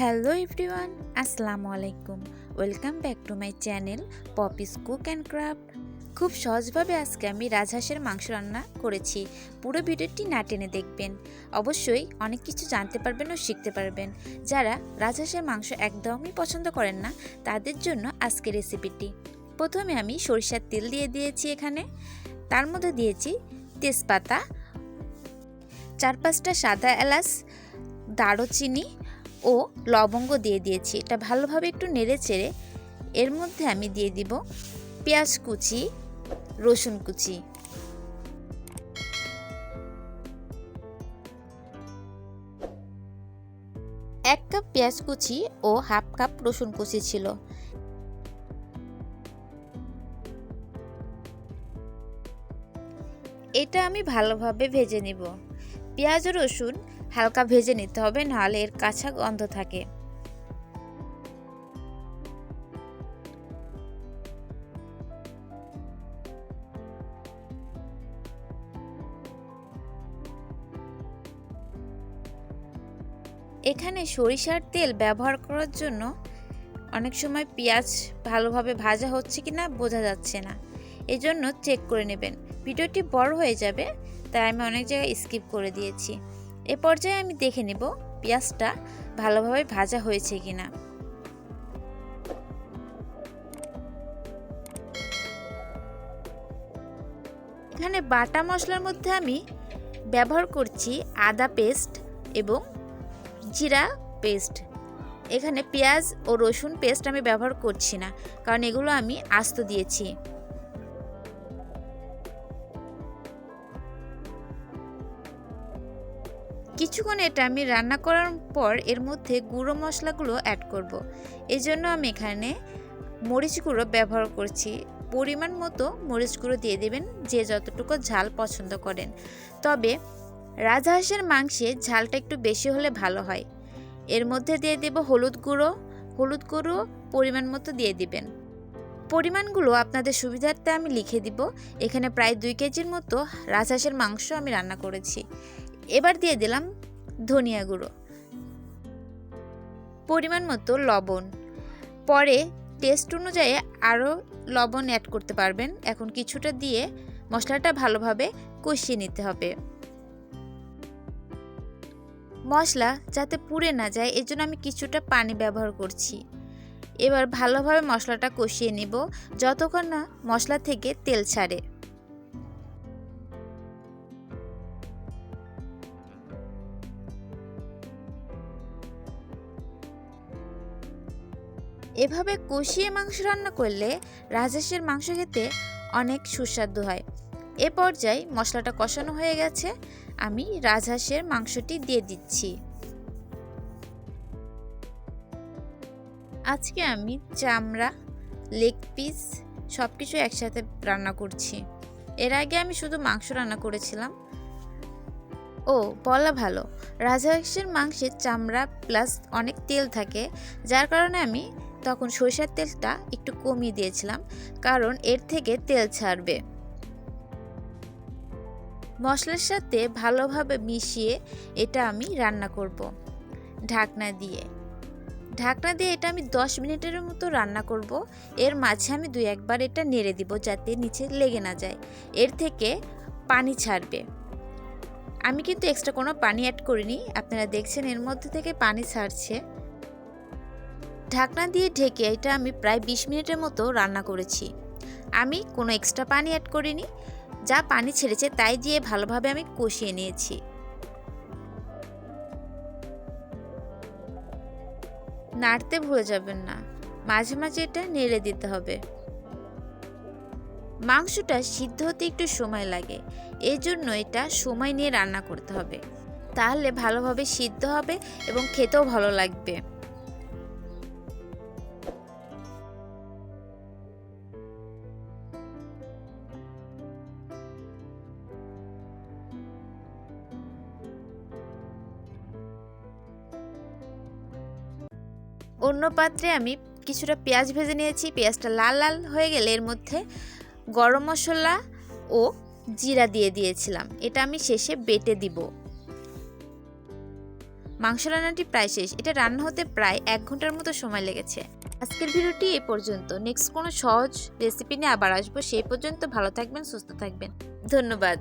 Hello everyone, আসসালামু আলাইকুম। Welcome back to my channel Poppy's cook and craft. খুব সহজভাবে আজকে আমি রাজহাঁসের মাংস রান্না করেছি। পুরো ভিডিওটি না টেনে দেখবেন। অবশ্যই অনেক কিছু জানতে পারবেন ও শিখতে পারবেন। যারা রাজহাঁসের মাংস একদমই পছন্দ করেন না, তাদের জন্য আজকে রেসিপিটি। প্রথমে আমি সরিষার তেল দিয়ে দিয়েছি এখানে। তার মধ্যে দিয়েছি তেজপাতা, চার পাঁচটা সাদা এলাচ, দারুচিনি ও লবঙ্গ দিয়ে দিয়েছি। এটা ভালোভাবে একটু নেড়ে চেড়ে এর মধ্যে আমি দিয়ে দিব পেঁয়াজ কুচি, রসুন কুচি। এক কাপ পেঁয়াজ কুচি ও হাফ কাপ রসুন কুচি ছিল। এটা আমি ভালোভাবে ভেজে নিব। পেঁয়াজ রসুন হালকা ভেজে নিতে হবে, নাহলে এর কাঁচা গন্ধ থাকে। এখানে সরিষার তেল ব্যবহার করার জন্য অনেক সময় পেঁয়াজ ভালোভাবে ভাজা হচ্ছে কি না বোঝা যাচ্ছে না। এজন্য চেক করে নেবেন। ভিডিওটি বড় হয়ে যাবে, তাই আমি অনেক জায়গায় স্কিপ করে দিয়েছি। এ পর্যায়ে আমি দেখে নেব পেঁয়াজটা ভালোভাবে ভাজা হয়েছে কিনা এখানে বাটা মশলার মধ্যে আমি ব্যবহার করছি আদা পেস্ট এবং জিরা পেস্ট। এখানে পেঁয়াজ ও রসুন পেস্ট আমি ব্যবহার করছি না, কারণ এগুলো আমি আস্ত দিয়েছি। কিছুক্ষণ এটা আমি রান্না করার পর এর মধ্যে গুঁড়ো মশলাগুলো অ্যাড করব। এই জন্য আমি এখানে মরিচ গুঁড়ো ব্যবহার করছি। পরিমাণ মতো মরিচ গুঁড়ো দিয়ে দেবেন যে যতটুকু ঝাল পছন্দ করেন। তবে রাজহাঁসের মাংসে ঝালটা একটু বেশি হলে ভালো হয়। এর মধ্যে দিয়ে দেব হলুদ গুঁড়ো। হলুদ গুঁড়ো পরিমাণ মতো দিয়ে দিবেন। পরিমাণগুলো আপনাদের সুবিধার্থে আমি লিখে দিব। এখানে প্রায় দুই কেজির মতো রাজহাঁসের মাংস আমি রান্না করেছি। এবার দিয়ে দিলাম ধনিয়া গুঁড়ো। পরিমাণ মতো লবণ। পরে টেস্ট অনুযায়ী আরও লবণ অ্যাড করতে পারবেন। এখন কিছুটা দিয়ে মশলাটা ভালোভাবে কষিয়ে নিতে হবে। মশলা যাতে পুড়ে না যায় এর জন্য আমি কিছুটা পানি ব্যবহার করছি। এবার ভালোভাবে মশলাটা কষিয়ে নিব, যতক্ষণ না মশলা থেকে তেল ছাড়ে। এভাবে কষিয়ে মাংস রান্না করলে রাজহাঁসের মাংস খেতে অনেক সুস্বাদু হয়। এ পর্যায়ে মশলাটা কষানো হয়ে গেছে। আমি রাজহাঁসের মাংসটি দিয়ে দিচ্ছি। আজকে আমি চামড়া লেগ পিস সব কিছু একসাথে রান্না করছি। এর আগে আমি শুধু মাংস রান্না করেছিলাম। ও, বলা ভালো। রাজহাঁসের মাংসের চামড়া প্লাস অনেক তেল থাকে। যার কারণে আমি তখন সরিষার তেলটা একটু কমিয়ে দিয়েছিলাম, কারণ এর থেকে তেল ছাড়বে। মশলার সাথে ভালোভাবে মিশিয়ে এটা আমি রান্না করব ঢাকনা দিয়ে। ঢাকনা দিয়ে এটা আমি 10 মিনিটের মতো রান্না করব। এর মাঝে আমি দুই একবার এটা নেড়ে দিব যাতে নিচে লেগে না যায়। এর থেকে পানি ছাড়বে। আমি কিন্তু এক্সট্রা কোনো পানি অ্যাড করিনি। আপনারা দেখছেন এর মধ্যে থেকে পানি ছাড়ছে। ঢাকনা দিয়ে ঢেকে এটা আমি প্রায় 20 মিনিটের মতো রান্না করেছি। আমি কোনো এক্সট্রা পানি অ্যাড করিনি। যা পানি ছেড়েছে তাই দিয়ে ভালোভাবে আমি কষিয়ে নিয়েছি। নাড়তে ভুলে যাবেন না। মাঝে মাঝে এটা নেড়ে দিতে হবে। মাংসটা সিদ্ধ হতে একটু সময় লাগে। এই জন্য এটা সময় নিয়ে রান্না করতে হবে। তাহলে ভালোভাবে সিদ্ধ হবে এবং খেতেও ভালো লাগবে। অন্য পাত্রে আমি কিছুটা পেঁয়াজ ভেজে নিয়েছি। পেঁয়াজটা লাল লাল হয়ে গেলে এর মধ্যে গরম মশলা ও জিরা দিয়ে দিয়েছিলাম। এটা আমি শেষে বেটে দিব। মাংস রান্নাটি প্রায় শেষ। এটা রান্না হতে প্রায় এক ঘণ্টার মতো সময় লেগেছে। আজকের ভিডিওটি এ পর্যন্ত। নেক্সট কোনো সহজ রেসিপি নিয়ে আবার আসব। সেই পর্যন্ত ভালো থাকবেন, সুস্থ থাকবেন। ধন্যবাদ।